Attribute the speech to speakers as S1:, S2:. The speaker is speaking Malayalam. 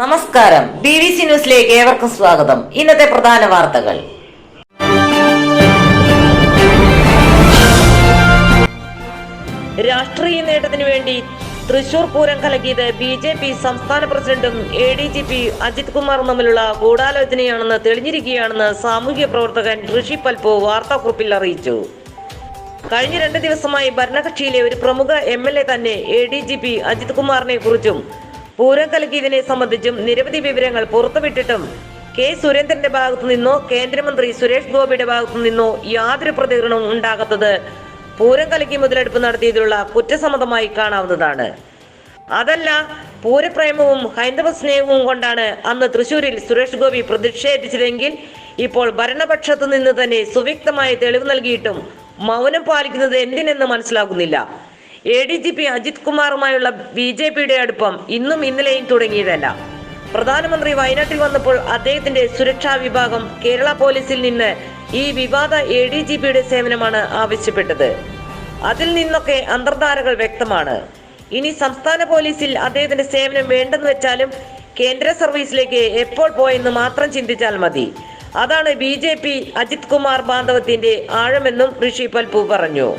S1: നമസ്കാരം. ബി വി സി ന്യൂസിലേക്ക് ഏവർക്കും സ്വാഗതം. ഇന്നത്തെ പ്രധാന വാർത്തകൾ. രാഷ്ട്രീയ നേട്ടത്തിനു വേണ്ടി തൃശൂർ പൂരം കലക്കിയത് ബി ജെ പി സംസ്ഥാന പ്രസിഡന്റും A D G P Ajith കുമാറും തമ്മിലുള്ള ഗൂഢാലോചനയാണെന്ന് തെളിഞ്ഞിരിക്കുകയാണെന്ന് സാമൂഹ്യ പ്രവർത്തകൻ ഋഷി പൽപോ വാർത്താക്കുറിപ്പിൽ അറിയിച്ചു. കഴിഞ്ഞ രണ്ട് ദിവസമായി ഭരണകക്ഷിയിലെ ഒരു പ്രമുഖ എം എൽ എ തന്നെ A D G P Ajith കുമാറിനെ കുറിച്ചും പൂരം കലക്കിയതിനെ സംബന്ധിച്ചും നിരവധി വിവരങ്ങൾ പുറത്തുവിട്ടിട്ടും കെ സുരേന്ദ്രന്റെ ഭാഗത്തു നിന്നോ കേന്ദ്രമന്ത്രി സുരേഷ് ഗോപിയുടെ ഭാഗത്തു നിന്നോ യാതൊരു പ്രതികരണവും ഉണ്ടാകാത്തത് പൂരം കലക്കി മുതലെടുപ്പ് നടത്തിയതിലുള്ള കുറ്റസമ്മതമായി കാണാവുന്നതാണ്. അതല്ല പൂരപ്രേമവും ഹൈന്ദവ സ്നേഹവും കൊണ്ടാണ് അന്ന് തൃശൂരിൽ സുരേഷ് ഗോപി പ്രതിഷേധിച്ചതെങ്കിൽ ഇപ്പോൾ ഭരണപക്ഷത്തു നിന്ന് തന്നെ സുവ്യക്തമായ തെളിവ് നൽകിയിട്ടും മൗനം പാലിക്കുന്നത് എന്തിനെന്ന് മനസ്സിലാകുന്നില്ല. A D G P Ajith കുമാറുമായുള്ള B J പിയുടെ അടുപ്പം ഇന്നും ഇന്നലെയും തുടങ്ങിയതല്ല. പ്രധാനമന്ത്രി വയനാട്ടിൽ വന്നപ്പോൾ അദ്ദേഹത്തിന്റെ സുരക്ഷാ വിഭാഗം കേരള പോലീസിൽ നിന്ന് ഈ വിവാദ എ ഡി ജി പിയുടെ സേവനമാണ് ആവശ്യപ്പെട്ടത്. അതിൽ നിന്നൊക്കെ അന്തർധാരകൾ വ്യക്തമാണ്. ഇനി സംസ്ഥാന പോലീസിൽ അദ്ദേഹത്തിന്റെ സേവനം വേണ്ടെന്ന് വെച്ചാലും കേന്ദ്ര സർവീസിലേക്ക് എപ്പോൾ പോയെന്ന് മാത്രം ചിന്തിച്ചാൽ മതി. അതാണ് B J P Ajith Kumar ബാന്ധവത്തിന്റെ ആഴമെന്നും ഋഷി പൽപു പറഞ്ഞു.